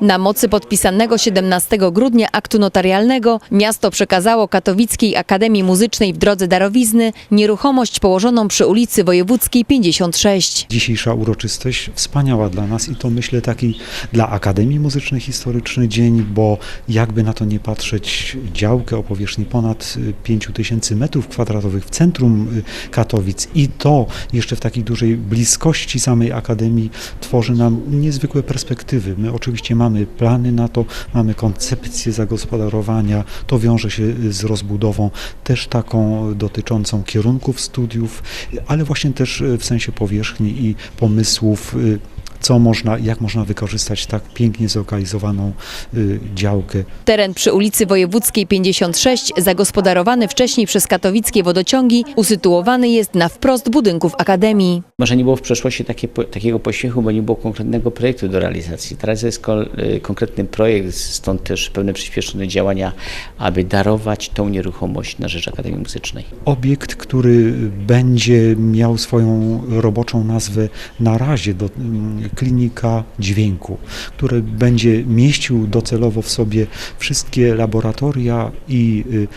Na mocy podpisanego 17 grudnia aktu notarialnego miasto przekazało Katowickiej Akademii Muzycznej w drodze darowizny nieruchomość położoną przy ulicy Wojewódzkiej 56. Dzisiejsza uroczystość wspaniała dla nas i to myślę taki dla Akademii Muzycznej historyczny dzień, bo jakby na to nie patrzeć, działkę o powierzchni ponad 5000 metrów kwadratowych w centrum y, Katowic i to jeszcze w takiej dużej bliskości samej Akademii tworzy nam niezwykłe perspektywy. My oczywiście mamy plany na to, mamy koncepcję zagospodarowania, to wiąże się z rozbudową też taką dotyczącą kierunków studiów, ale właśnie też w sensie powierzchni i pomysłów, y, co można, jak można wykorzystać tak pięknie zlokalizowaną y, działkę. Teren przy ulicy Wojewódzkiej 56, zagospodarowany wcześniej przez katowickie wodociągi, usytuowany jest na wprost budynków Akademii. Może nie było w przeszłości takie, po- takiego pośpiechu, bo nie było konkretnego projektu do realizacji. Teraz jest y, konkretny projekt, stąd też pewne przyspieszone działania, aby darować tą nieruchomość na rzecz Akademii Muzycznej. Obiekt, który będzie miał swoją roboczą nazwę na razie do mm, klinika dźwięku, który będzie mieścił docelowo w sobie wszystkie laboratoria i y,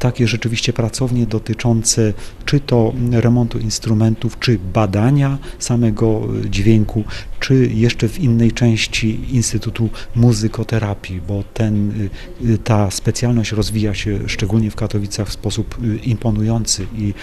takie rzeczywiście pracownie dotyczące czy to remontu instrumentów, czy badania samego y, dźwięku, czy jeszcze w innej części Instytutu Muzykoterapii, bo ten, y, ta specjalność rozwija się szczególnie w Katowicach w sposób y, imponujący i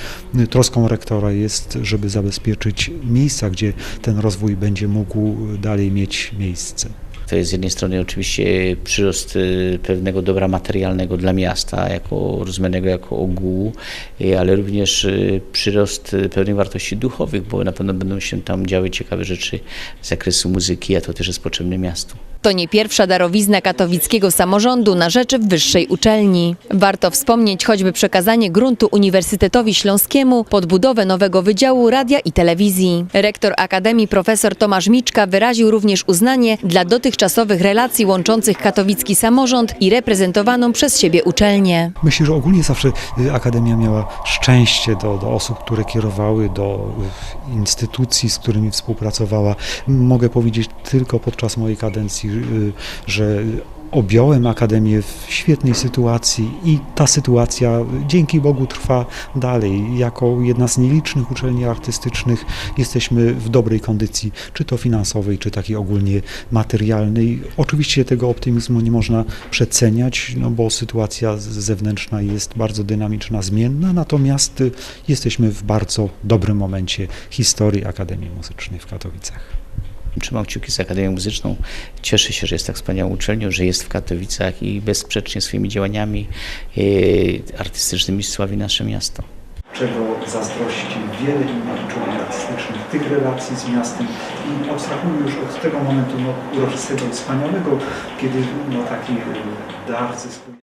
troską rektora jest, żeby zabezpieczyć miejsca, gdzie ten rozwój będzie mógł dalej mieć miejsce. To jest z jednej strony oczywiście przyrost y, pewnego dobra materialnego dla miasta, jako rozumianego jako ogółu, y, ale również y, przyrost pewnych wartości duchowych, bo na pewno będą się tam działy ciekawe rzeczy z zakresu muzyki, a to też jest potrzebne miastu. To nie pierwsza darowizna katowickiego samorządu na rzecz wyższej uczelni. Warto wspomnieć choćby przekazanie gruntu Uniwersytetowi Śląskiemu pod budowę nowego wydziału radia i telewizji. Rektor Akademii profesor Tomasz Miczka wyraził również uznanie dla dotychczasowych relacji łączących katowicki samorząd i reprezentowaną przez siebie uczelnię. Myślę, że ogólnie zawsze y, Akademia miała szczęście do, do osób, które kierowały, do y, instytucji, z którymi współpracowała. Mogę powiedzieć tylko podczas mojej kadencji, y, że objąłem Akademię w świetnej sytuacji i ta sytuacja dzięki Bogu trwa dalej. Jako jedna z nielicznych uczelni artystycznych jesteśmy w dobrej kondycji, czy to finansowej, czy takiej ogólnie materialnej. Oczywiście tego optymizmu nie można przeceniać, no bo sytuacja zewnętrzna jest bardzo dynamiczna, zmienna, natomiast y, jesteśmy w bardzo dobrym momencie historii Akademii Muzycznej w Katowicach. Trzymam kciuki z Akademią Muzyczną. Cieszę się, że jest tak wspaniałą uczelnią, że jest w Katowicach i bezsprzecznie swoimi działaniami e, artystycznymi sławi nasze miasto. czego zazdrości wiele innych uczelni artystycznych, tych relacji z miastem i abstrahuję już od tego momentu no, uroczystego i wspaniałego, kiedy no, taki darcy swój